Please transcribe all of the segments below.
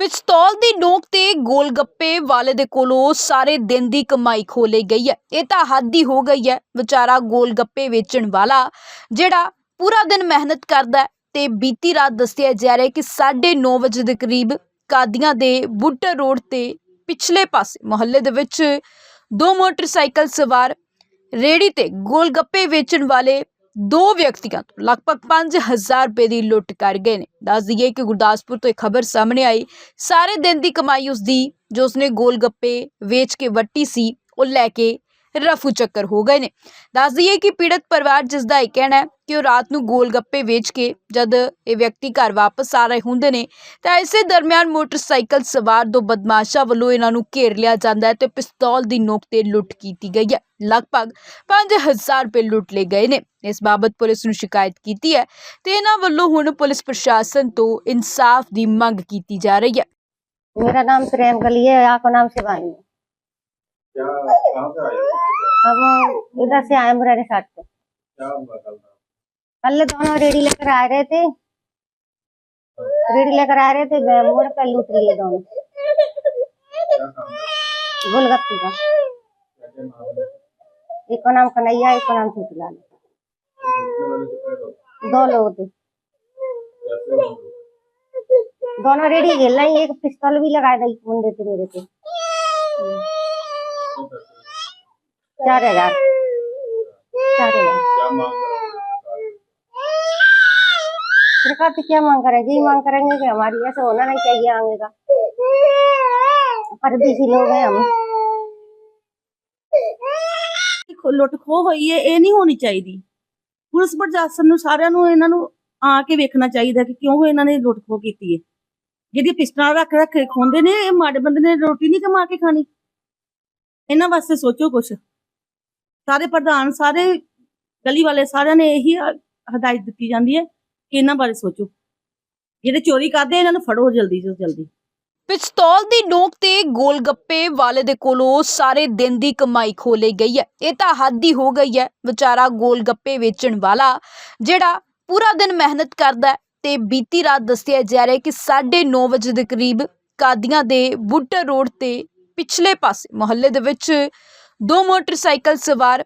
ਪਿਸਤੌਲ ਦੀ ਨੋਕ ਤੇ ਗੋਲ ਗੱਪੇ ਵਾਲੇ ਦੇ ਕੋਲੋਂ ਸਾਰੇ ਦਿਨ ਦੀ ਕਮਾਈ ਖੋ ਲਈ ਗਈ ਹੈ। ਇਹ ਤਾਂ ਹੱਦ ਹੀ ਹੋ ਗਈ ਹੈ, ਵਿਚਾਰਾ ਗੋਲ ਗੱਪੇ ਵੇਚਣ ਵਾਲਾ, ਜਿਹੜਾ ਪੂਰਾ ਦਿਨ ਮਿਹਨਤ ਕਰਦਾ ਹੈ ਤੇ ਬੀਤੀ ਰਾਤ ਦੱਸਿਆ ਜਾ ਰਿਹਾ ਹੈ ਕਿ 9:30 ਵਜੇ ਦੇ ਕਰੀਬ ਕਾਦੀਆਂ ਦੇ ਬੁੱਟਾ ਰੋਡ ਤੇ ਪਿਛਲੇ ਪਾਸੇ ਮੁਹੱਲੇ ਦੇ ਵਿੱਚ ਦੋ ਮੋਟਰਸਾਈਕਲ ਸਵਾਰ ਰੇੜੀ ਤੇ ਗੋਲ ਗੱਪੇ ਵੇਚਣ ਵਾਲੇ ਦੋ ਵਿਅਕਤੀਆਂ ਤੋਂ ਲਗਭਗ 5000 ਰੁਪਏ ਦੀ ਲੁੱਟ ਕਰ ਗਏ ਨੇ। ਦੱਸ ਦਈਏ ਕਿ ਗੁਰਦਾਸਪੁਰ ਤੋਂ ਇੱਕ ਖਬਰ ਸਾਹਮਣੇ ਆਈ। ਸਾਰੇ ਦਿਨ ਦੀ ਕਮਾਈ ਉਸਦੀ, ਜੋ ਉਸਨੇ ਗੋਲ ਗੱਪੇ ਵੇਚ ਕੇ ਵੱਟੀ ਸੀ, ਉਹ ਲੈ ਕੇ ਰਫੂ ਚੱਕਰ ਹੋ ਗਏ ਨੇ। ਦੱਸ ਦਈਏ ਕਿ ਪੀੜਤ ਪਰਿਵਾਰ ਜਿਸ ਦਾ ਇਹ ਕਹਿਣਾ ਹੈ ਕਿ ਉਹ ਰਾਤ ਨੂੰ ਗੋਲ ਗੱਪੇ ਵੇਚ ਕੇ ਜਦ ਇਹ ਵਿਅਕਤੀ ਘਰ ਵਾਪਸ ਆ ਰਹੇ ਹੁੰਦੇ ਨੇ, ਤਾਂ ਇਸੇ ਦਰਮਿਆਨ ਮੋਟਰਸਾਈਕਲ ਸਵਾਰ ਦੋ ਬਦਮਾਸ਼ਾਂ ਵੱਲੋਂ ਇਹਨਾਂ ਨੂੰ ਘੇਰ ਲਿਆ ਜਾਂਦਾ ਹੈ ਤੇ ਪਿਸਤੌਲ ਦੀ ਨੋਕ ਤੇ ਲੁੱਟ ਕੀਤੀ ਗਈ ਹੈ। ਲਗਭਗ 5000 ਰੁਪਏ ਲੁੱਟ ਲਏ ਗਏ ਨੇ। ਇਸ ਬਾਬਤ ਪੁਲਿਸ ਨੂੰ ਸ਼ਿਕਾਇਤ ਕੀਤੀ ਹੈ ਤੇ ਇਹਨਾਂ ਵੱਲੋਂ ਹੁਣ ਪੁਲਿਸ ਪ੍ਰਸ਼ਾਸਨ ਤੋਂ ਇਨਸਾਫ ਦੀ ਮੰਗ ਕੀਤੀ ਜਾ ਰਹੀ ਹੈ। ਮੇਰਾ ਨਾਮ ਪ੍ਰੇਮ ਗਲੀ ਹੈ ਆਪਕਾ ਨਾਮ ਸ਼ਿਵਾਨੀ क्या कहाँ से आए हम इधर से आए मुरारी साठ से। क्या हुआ कल कल दोनों रेडी लेकर आ रहे थे। रेडी लेकर आ रहे थे मोड़ पे लूट लिए दोनों? गोलगप्पे का? एक का नाम कन्हैया एक का नाम छोटूलाल लोग? दो लोग थे। दोनों रेडी खेल रहे एक पिस्तौल भी था एक मुंडे थे मेरे पे? चार हजार चार हजार क्या मांग करोगे सरकार से? सरकार से क्या मांग करें यही मांग करेंगे कि हमारी ऐसा होना नहीं चाहिए आगे का परदेसी लोग हैं हम ਖੋ- ਲੁੱਟ ਖੋਹ ਹੋਈ ਹੈ ਇਹ ਨਹੀਂ ਹੋਣੀ ਚਾਹੀਦੀ ਪੁਲਿਸ ਪ੍ਰਸ਼ਾਸਨ ਨੂੰ ਸਾਰਿਆਂ ਨੂੰ ਇਹਨਾਂ ਨੂੰ ਆ ਕੇ ਵੇਖਣਾ ਚਾਹੀਦਾ ਕਿ ਕਿਉਂ ਇਹਨਾਂ ਨੇ ਲੁੱਟ ਖੋਹ ਕੀਤੀ ਹੈ ਜਿਹੜੀ ਪਿਸਟਲਾਂ ਰੱਖ ਰੱਖ ਕੇ ਖੋਂਦੇ ਨੇ ਇਹ ਮਾੜੇ ਬੰਦੇ ਨੇ ਰੋਟੀ ਨਹੀਂ ਕਮਾ ਕੇ ਖਾਣੀ ਇਹਨਾਂ ਵਾਸਤੇ ਸੋਚੋ ਕੁਛ। ਸਾਰੇ ਪ੍ਰਧਾਨ, ਸਾਰੇ ਗਲੀ ਵਾਲੇ ਸਾਰਿਆਂ ਨੇ ਇਹੀ ਹਦਾਇਤ ਦਿੱਤੀ ਜਾਂਦੀ ਹੈ ਕਿ ਇਹਨਾਂ ਬਾਰੇ ਸੋਚੋ। ਜਿਹੜੇ ਚੋਰੀ ਕਰਦੇ ਇਹਨਾਂ ਨੂੰ ਫੜੋ ਜਲਦੀ ਤੋਂ ਜਲਦੀ। ਪਿਸਤੌਲ ਦੀ ਨੋਕ ਤੇ ਗੋਲ ਗੱਪੇ ਵਾਲੇ ਦੇ ਕੋਲੋਂ ਸਾਰੇ ਦਿਨ ਦੀ ਕਮਾਈ ਖੋ ਲਈ ਗਈ ਹੈ। ਇਹ ਤਾਂ ਹੱਦ ਹੀ ਹੋ ਗਈ ਹੈ, ਵਿਚਾਰਾ ਗੋਲ ਗੱਪੇ ਵੇਚਣ ਵਾਲਾ, ਜਿਹੜਾ ਪੂਰਾ ਦਿਨ ਮਿਹਨਤ ਕਰਦਾ ਤੇ ਬੀਤੀ ਰਾਤ ਦੱਸਿਆ ਜਾ ਰਿਹਾ ਹੈ ਕਿ 9:30 ਵਜੇ ਦੇ ਕਰੀਬ ਕਾਦੀਆਂ ਦੇ ਬੁੱਟਾ ਰੋਡ ਤੇ ਪਿਛਲੇ ਪਾਸੇ ਮੁਹੱਲੇ ਦੇ ਵਿੱਚ ਦੋ ਮੋਟਰਸਾਈਕਲ ਸਵਾਰ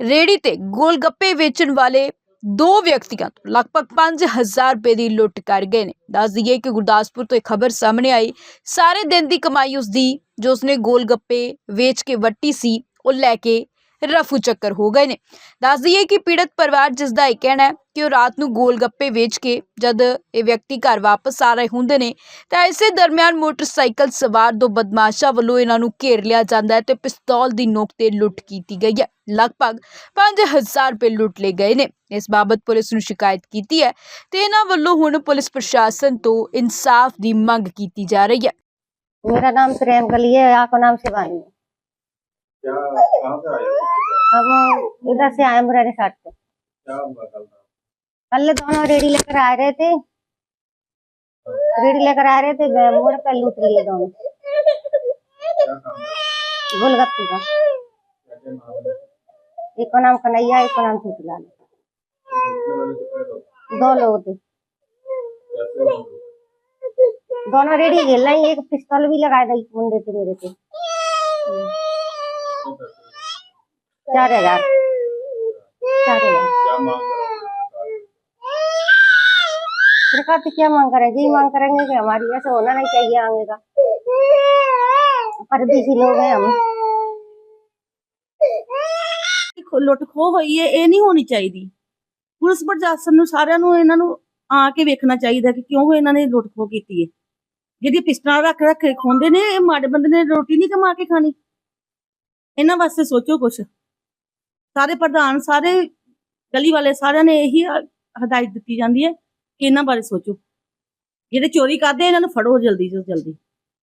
ਰੇੜੀ ਤੇ ਗੋਲ ਗੱਪੇ ਵੇਚਣ ਵਾਲੇ ਦੋ ਵਿਅਕਤੀਆਂ ਤੋਂ ਲਗਭਗ 5000 ਰੁਪਏ ਦੀ ਲੁੱਟ ਕਰ ਗਏ ਨੇ। ਦੱਸ ਦਈਏ ਕਿ ਗੁਰਦਾਸਪੁਰ ਤੋਂ ਇੱਕ ਖਬਰ ਸਾਹਮਣੇ ਆਈ। ਸਾਰੇ ਦਿਨ ਦੀ ਕਮਾਈ ਉਸਦੀ, ਜੋ ਉਸਨੇ ਗੋਲ ਗੱਪੇ ਵੇਚ ਕੇ ਵੱਟੀ ਸੀ, ਉਹ ਲੈ ਕੇ ਰਫੂ ਚੱਕਰ ਹੋ ਗਏ ਨੇ। ਦੱਸ ਦਈਏ ਕਿ ਪੀੜਤ ਪਰਿਵਾਰ ਜਿਸ ਦਾ ਇਹ ਕਹਿਣਾ ਹੈ ਕਿ ਉਹ ਰਾਤ ਨੂੰ ਗੋਲ ਗੱਪੇ ਵੇਚ ਕੇ ਜਦ ਇਹ ਵਿਅਕਤੀ ਘਰ ਵਾਪਸ ਆ ਰਹੇ ਹੁੰਦੇ ਨੇ, ਤਾਂ ਇਸੇ ਦਰਮਿਆਨ ਮੋਟਰਸਾਈਕਲ ਸਵਾਰ ਦੋ ਬਦਮਾਸ਼ਾਂ ਵੱਲੋਂ ਇਹਨਾਂ ਨੂੰ ਘੇਰ ਲਿਆ ਜਾਂਦਾ ਹੈ ਤੇ ਪਿਸਤੌਲ ਦੀ ਨੋਕ ਤੇ ਲੁੱਟ ਕੀਤੀ ਗਈ ਹੈ। ਲਗਭਗ 5000 ਰੁਪਏ ਲੁੱਟ ਲਏ ਗਏ ਨੇ। ਇਸ ਬਾਬਤ ਪੁਲਿਸ ਨੂੰ ਸ਼ਿਕਾਇਤ ਕੀਤੀ ਹੈ ਤੇ ਇਹਨਾਂ ਵੱਲੋਂ ਹੁਣ ਪੁਲਿਸ ਪ੍ਰਸ਼ਾਸਨ ਤੋਂ ਇਨਸਾਫ ਦੀ ਮੰਗ ਕੀਤੀ ਜਾ ਰਹੀ ਹੈ। ਮੇਰਾ ਨਾਮ ਪ੍ਰੇਮ ਗਲੀ ਹੈ ਨਾਮ ਸ਼ਿਵਾਨੀ क्या कहाँ से आए हम इधर से आए मुरारी साठ से। क्या हुआ कल दोनों रेडी लेकर आ रहे थे। रेडी लेकर आ रहे थे मोड़ पे लूट लिए दोनों? गोलगप्पे का? एक का नाम कन्हैया एक का नाम छोटूलाल लोग दो लोग थे। दोनों रेडी खेल रहे एक पिस्तौल भी था एक मुंडे थे मेरे पे? चार हजार चार हजार क्या मांग करोगे सरकार से? सरकार से क्या मांग करें यही मांग करेंगे कि हमारी ऐसा होना नहीं चाहिए आगे का परदेसी लोग हैं हम ਖੋ- ਲੁੱਟ ਖੋਹ ਹੋਈ ਹੈ ਇਹ ਨਹੀਂ ਹੋਣੀ ਚਾਹੀਦੀ ਪੁਲਿਸ ਪ੍ਰਸ਼ਾਸਨ ਨੂੰ ਸਾਰਿਆਂ ਨੂੰ ਇਹਨਾਂ ਨੂੰ ਆ ਕੇ ਵੇਖਣਾ ਚਾਹੀਦਾ ਕਿ ਕਿਉਂ ਇਹਨਾਂ ਨੇ ਲੁੱਟ ਖੋਹ ਕੀਤੀ ਹੈ ਜਿਹੜੀ ਪਿਸਟਲਾਂ ਰੱਖ ਰੱਖ ਕੇ ਖੋਂਦੇ ਨੇ ਇਹ ਮਾੜੇ ਬੰਦੇ ਨੇ ਰੋਟੀ ਨਹੀਂ ਕਮਾ ਕੇ ਖਾਣੀ ਇਹਨਾਂ ਵਾਸਤੇ ਸੋਚੋ ਕੁਛ ਸਾਰੇ ਪ੍ਰਧਾਨ, ਸਾਰੇ ਗਲੀ ਵਾਲੇ ਸਾਰਿਆਂ ਨੇ ਇਹੀ ਹਦਾਇਤ ਦਿੱਤੀ ਜਾਂਦੀ ਹੈ ਕਿ ਇਹਨਾਂ ਬਾਰੇ ਸੋਚੋ। ਜਿਹੜੇ ਚੋਰੀ ਕਰਦੇ ਇਹਨਾਂ ਨੂੰ ਫੜੋ ਜਲਦੀ ਤੋਂ ਜਲਦੀ।